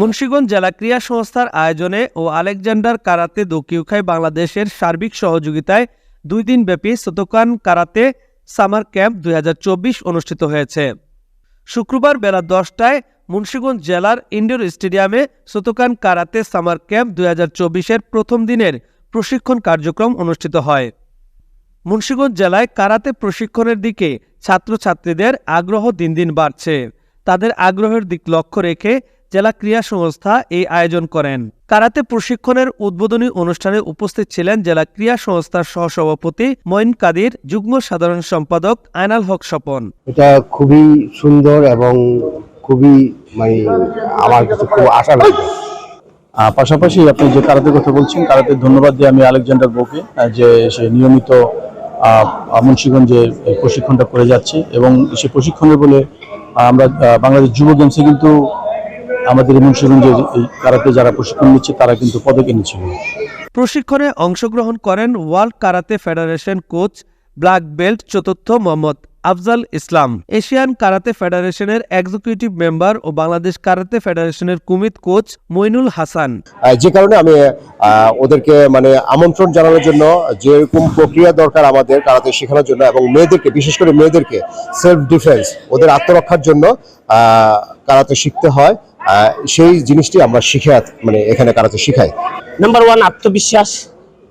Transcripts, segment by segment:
মুন্সিগঞ্জ জেলা ক্রীড়া সংস্থার আয়োজনে ও আলেকজান্ডার কারাতে দোকিউখাই বাংলাদেশের সার্বিক সহযোগিতায় দুই দিনব্যাপী সোতোকান কারাতে সামার ক্যাম্প দুই অনুষ্ঠিত হয়েছে। শুক্রবার বেলা দশটায় মুন্সীগঞ্জ জেলার ইন্ডোর স্টেডিয়ামে সোতোকান কারাতে সামার ক্যাম্প দুই এর প্রথম দিনের প্রশিক্ষণ কার্যক্রম অনুষ্ঠিত হয়। মুন্সিগঞ্জ জেলায় কারাতে প্রশিক্ষণের দিকে ছাত্রছাত্রীদের আগ্রহ দিন দিন বাড়ছে। তাদের আগ্রহের দিক লক্ষ্য রেখে জেলা ক্রীড়া সংস্থা এই আয়োজন করেন। কারাতে প্রশিক্ষণের উদ্বোধনী অনুষ্ঠানে উপস্থিত ছিলেন জেলা ক্রীড়া সংস্থার সহসভাপতি মঈন কাদির যুগ্ম সাধারণ সম্পাদক আয়নাল হক স্বপন। এটা খুবই সুন্দর এবং খুবই মানে আমার কাছে খুব আশা লাগে পাশাপাশি আপনি যে কারাতে কথা বলছেন কারাতে ধন্যবাদ দিয়ে আমি আলেকজান্ডার বোকে যে সে নিয়মিত মুন্সিগঞ্জে প্রশিক্ষণটা করে যাচ্ছে এবং সে প্রশিক্ষণের বলে আমরা বাংলাদেশ যুব গেমসে কিন্তু আমাদের মুন্সিগঞ্জের এই কারাতে যারা প্রশিক্ষণ নিচ্ছে তারা কিন্তু পদক এনেছিল। প্রশিক্ষণে অংশগ্রহণ করেন world karate federation coach black belt চতুর্থ মোহাম্মদ আফজাল ইসলাম। এশিয়ান কারাতে ফেডারেশনের এক্সিকিউটিভ মেম্বার ও বাংলাদেশ কারাতে ফেডারেশনের কুমিত কোচ মইনুল হাসান। যে কারণে আমি ওদেরকে মানে আমন্ত্রণ জানানোর জন্য যেরকম প্রক্রিয়া দরকার আমাদের কারাতে শেখানোর জন্য এবং মেয়েদেরকে বিশেষ করে মেয়েদেরকে সেলফ ডিফেন্স ওদের আত্মরক্ষার জন্য কারাতে শিখতে হয়। সেই জিনিসটি আমরা শিখে মানে এখানে কারাতে শিখাই। নাম্বার ওয়ান আত্মবিশ্বাস।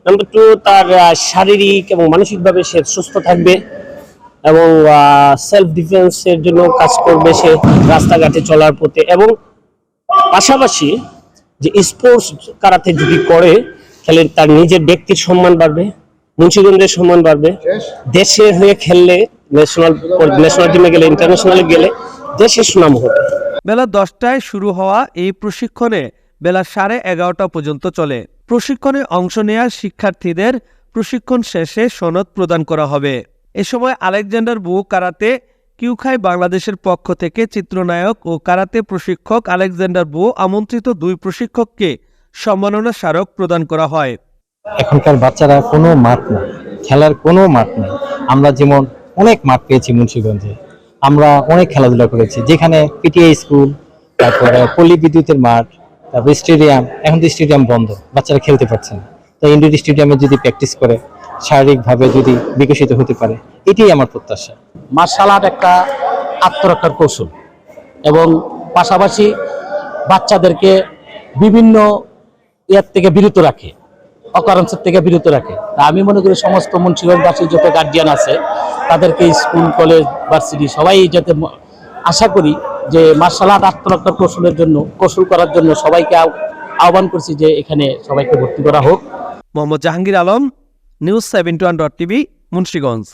নাম্বার টু তার শারীরিক এবং মানসিকভাবে সে সুস্থ থাকবে এবং সেলফ ডিফেন্সের জন্য কাজ করবে সে রাস্তাঘাটে চলার পথে এবং পাশাপাশি যে স্পোর্টস কারাতে যদি করে তাহলে তার নিজের ব্যক্তির সম্মান বাড়বে মুন্সিগঞ্জের সম্মান বাড়বে। দেশে হয়ে খেললে ন্যাশনাল ন্যাশনাল টিমে গেলে ইন্টারন্যাশনালে গেলে দেশের সুনাম হবে। বেলা দশটায় শুরু হওয়া এই প্রশিক্ষণে বেলা সাড়ে এগারোটা পর্যন্ত চলে। প্রশিক্ষণে অংশ নেওয়া শিক্ষার্থীদের প্রশিক্ষণ শেষে সনদ প্রদান করা হবে। এ সময় আলেকজান্ডার বু কারাতে, কিউখাই বাংলাদেশের পক্ষ থেকে চিত্রনায়ক ও কারাতে প্রশিক্ষক আলেকজান্ডার বু আমন্ত্রিত দুই প্রশিক্ষককে সম্মাননা স্মারক প্রদান করা হয়। এখনকার বাচ্চারা কোনো মাঠ নেই খেলার কোনো মাঠ নেই আমরা যেমন অনেক মাঠ পেয়েছি মুন্সিগঞ্জে। আমরা অনেক খেলাধুলা করেছি। যেখানে পিটিআই স্কুল তারপরে পল্লী বিদ্যুতের মাঠ, তারপর স্টেডিয়াম এখন তো স্টেডিয়াম বন্ধ, বাচ্চারা খেলতে পারছে না। তো ইনডোর স্টেডিয়ামে যদি প্র্যাকটিস করে, শারীরিকভাবে যদি বিকশিত হতে পারে, এটাই আমার প্রত্যাশা। মার্শাল আর্ট একটা আত্মরক্ষার কৌশল এবং পাশাপাশি বাচ্চাদেরকে বিভিন্ন ইয়ার থেকে বিরত রাখে। অকারেন্সের থেকে বিরত রাখে। তা আমি মনে করি সমস্ত মুন্সিগঞ্জবাসী যত গার্জিয়ান আছে, তাদেরকে স্কুল কলেজ ভার্সিটি সবাই যাতে আশা করি যে মার্শাল আর্ট, আত্মরক্ষার কৌশলের জন্য, কৌশল করার জন্য সবাইকে আহ্বান করছি যে এখানে সবাইকে ভর্তি করা হোক। Mohammad Jahangir Alam, news seventy one dot TV, Munshiganj.